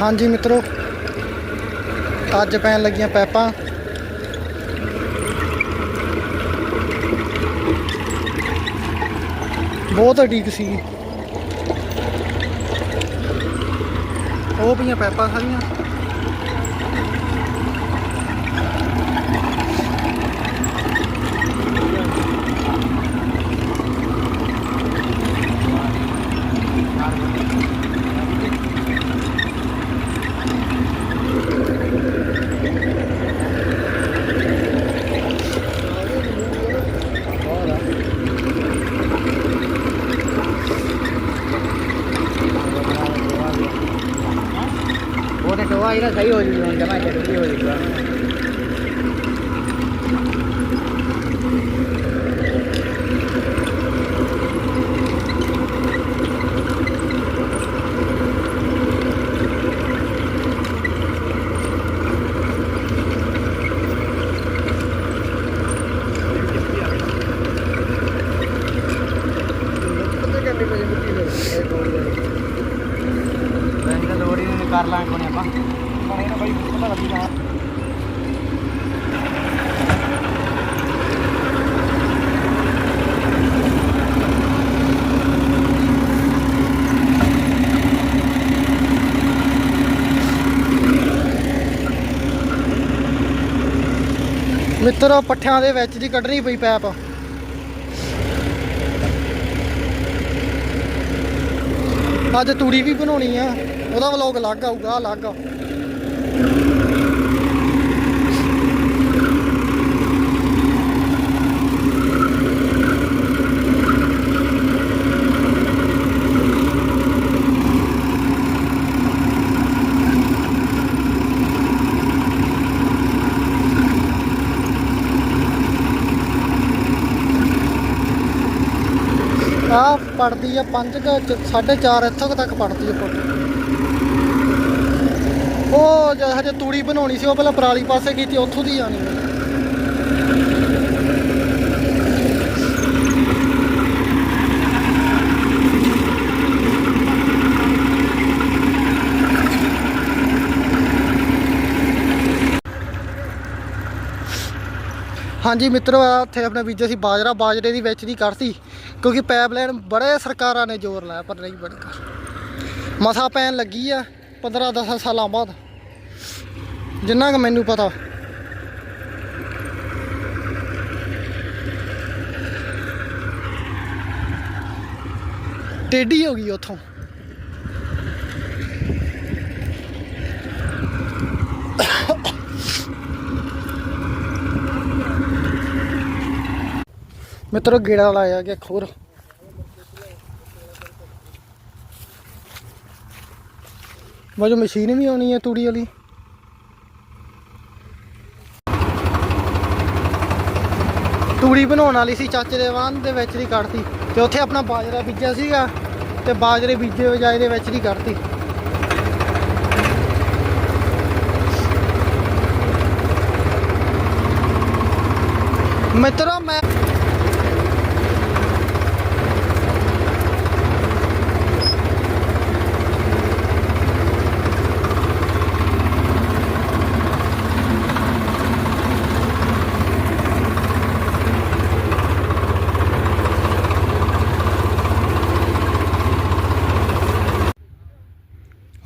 ਹਾਂਜੀ ਮਿੱਤਰੋ ਅੱਜ ਪੈਣ ਲੱਗੀਆਂ ਪੈਪਾਂ ਬਹੁਤ ਅਡੀਕ ਸੀ। ਉਹ ਪਈਆਂ ਪੈਪਾਂ ਸਾਰੀਆਂ। ਉਹ ਤੇ ਟੋਆ ਇਹਦਾ ਸਹੀ ਹੋ ਜੂਗਾ ਹੁਣ ਜਮਾ ਚੱਲਦੀ ਹੋ ਜੂਗਾ ਵੈਸੇ ਤਾਂ ਲੋੜੀ ਨੂੰ ਕਰ ਲਾਂਗੇ ਕੋਨੇ ਆਪਾਂ ਪਰ ਇਹਨਾਂ ਬਾਈ ਪਤਾ ਲੱਗੀ ਜਾਣਾ ਮਿੱਤਰੋ, ਪੱਠਿਆਂ ਦੇ ਵਿੱਚ ਦੀ ਕੱਢਣੀ ਪਈ ਪੈਪ। ਅੱਜ ਤੂੜੀ ਵੀ ਬਣਾਉਣੀ ਆ। ਉਹਦਾ ਵਲੌਗ ਅਲੱਗ ਆਊਗਾ, ਅਲੱਗ। ਆ ਪੜਦੀ ਆ 5 4.5 ਇੱਥੋਂ ਕੁ ਤੱਕ ਪੜਦੀ ਆ ਫੁੱਟ। ਉਹ ਜਦ ਹਜੇ ਤੂੜੀ ਬਣਾਉਣੀ ਸੀ, ਉਹ ਪਹਿਲਾਂ ਪਰਾਲੀ ਪਾਸੇ ਕੀਤੀ, ਉੱਥੋਂ ਦੀ ਆਣੀ ਹੈ ਹਾਂਜੀ ਮਿੱਤਰੋ ਆ ਇੱਥੇ ਆਪਣੇ ਬੀਜੇ ਸੀ ਬਾਜਰਾ, ਬਾਜਰੇ ਦੀ ਵਿੱਚ ਦੀ ਕਰਤੀ ਕਿਉਂਕਿ ਪਾਈਪਲਾਈਨ ਬੜੇ ਸਰਕਾਰਾਂ ਨੇ ਜ਼ੋਰ ਲਾਇਆ, ਪਰ ਨਹੀਂ ਬਣੀ ਕਰ ਮਸਾ ਪੈਣ ਲੱਗੀ ਆ 15 10 ਸਾਲਾਂ ਬਾਅਦ। ਜਿੰਨਾ ਕਿ ਮੈਨੂੰ ਪਤਾ। ਟੇਢੀ ਹੋ ਗਈ ਉੱਥੋਂ। ਮਿੱਤਰੋ ਗੇੜਾ ਲਾਇਆ ਗਿਆ ਖੋਰ ਵਜੋ ਮਸ਼ੀਨ ਵੀ ਆਉਣੀ ਹੈ ਤੂੜੀ ਵਾਲੀ। ਤੂੜੀ ਬਣਾਉਣ ਵਾਲੀ ਸੀ ਚਾਚੇ ਦੇ ਵਾਹਨ ਦੇ ਵਿੱਚ ਦੀ ਕੱਢਤੀ ਤੇ ਉੱਥੇ ਆਪਣਾ ਬਾਜਰਾ ਬੀਜਿਆ ਸੀਗਾ ਤੇ ਬਾਜਰੇ ਬੀਜੇ ਵਜਾਏ ਦੇ ਵਿੱਚ ਦੀ ਕੱਢਤੀ। ਮਿੱਤਰੋ, ਮੈਂ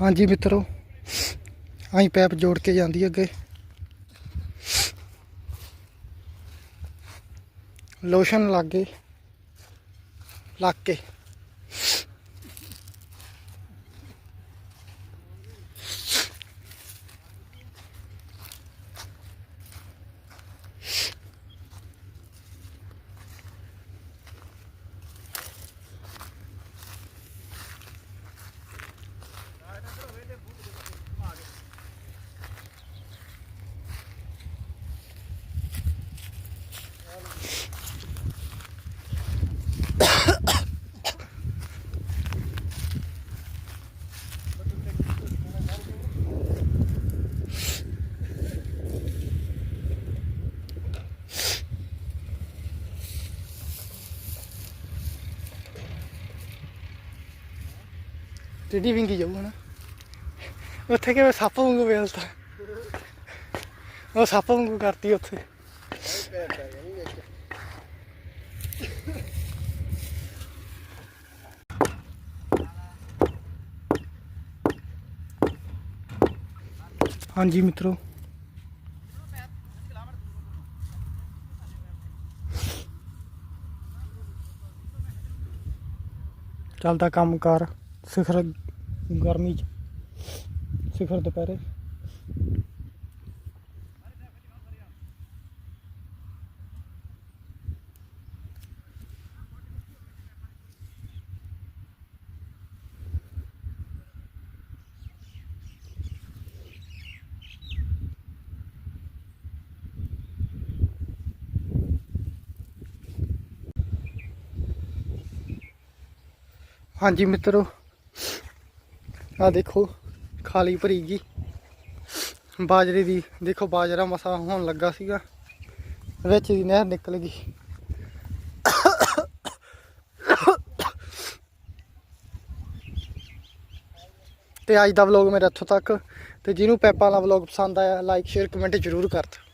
ਹਾਂਜੀ ਮਿੱਤਰੋ ਆਈ ਪੈਪ ਜੋੜ ਕੇ ਜਾਂਦੀ ਅੱਗੇ। ਲੋਸ਼ਨ ਲੱਗ ਗਏ ਲੱਗ ਕੇ ਟੇਢੀ ਵਿੰਗੀ ਜਾਊ ਹਨਾ ਉੱਥੇ ਕਿਵੇਂ ਸੱਪ ਵਾਂਗੂ ਵੇਲਤਾ ਉਹ ਸੱਪ ਵਾਂਗੂ ਕਰਤੀ ਉੱਥੇ। ਹਾਂਜੀ ਮਿੱਤਰੋ। ਚੱਲਦਾ ਕੰਮ ਕਾਰ। ਸਿਖਰ ਗਰਮੀ ਚ। ਸਿਖਰ ਦੁਪਹਿਰੇ। ਹਾਂਜੀ ਮਿੱਤਰੋ ਆ ਦੇਖੋ, ਖਾਲੀ ਭਰੀ ਗਈ ਬਾਜਰੇ ਦੀ, ਦੇਖੋ ਬਾਜਰਾ ਮਸਾ ਹੋਣ ਲੱਗਾ ਸੀਗਾ। ਵਿੱਚ ਦੀ ਨਹਿਰ ਨਿਕਲ ਗਈ। ਤੇ ਅੱਜ ਦਾ ਵਲੌਗ ਮੇਰਾ ਇੱਥੋਂ ਤੱਕ। ਤੇ ਜਿਹਨੂੰ ਪੈਪਾਂ ਵਾਲਾ ਵਲੌਗ ਪਸੰਦ ਆਇਆ ਲਾਈਕ ਸ਼ੇਅਰ ਕਮੈਂਟ ਜ਼ਰੂਰ ਕਰ ਦਿਓ।